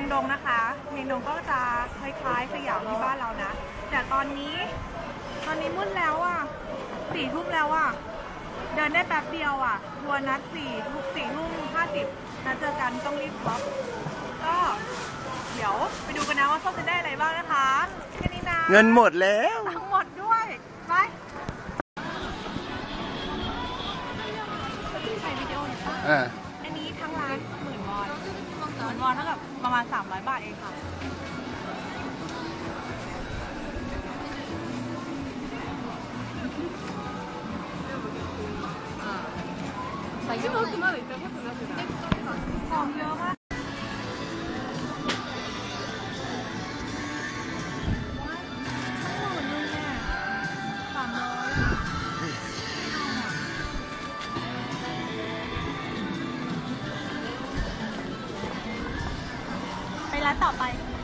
เมียงดงนะคะเมียงดงก็จะคล้ายๆสยามที่บ้านเรานะ แต่ตอนนี้ ตอนนี้มืดแล้วอะสี่ทุ่มแล้วอะ เดินได้แป๊บเดียวอะทัวร์นัดสี่ทุกสี่ทุ่มห้าสิบนัดเจอกันต้องรีบล็อกก็เดี๋ยวไปดูกันนะว่าส้มจะได้อะไรบ้างนะคะแค่นี้นะเงินหมดแล้วทั้งหมดด้วยไปถ่ายวิดีโอหน่อยป่ะอ่า วอนเท่ากับประมาณ 300 บาทเองค่ะของ 大ล้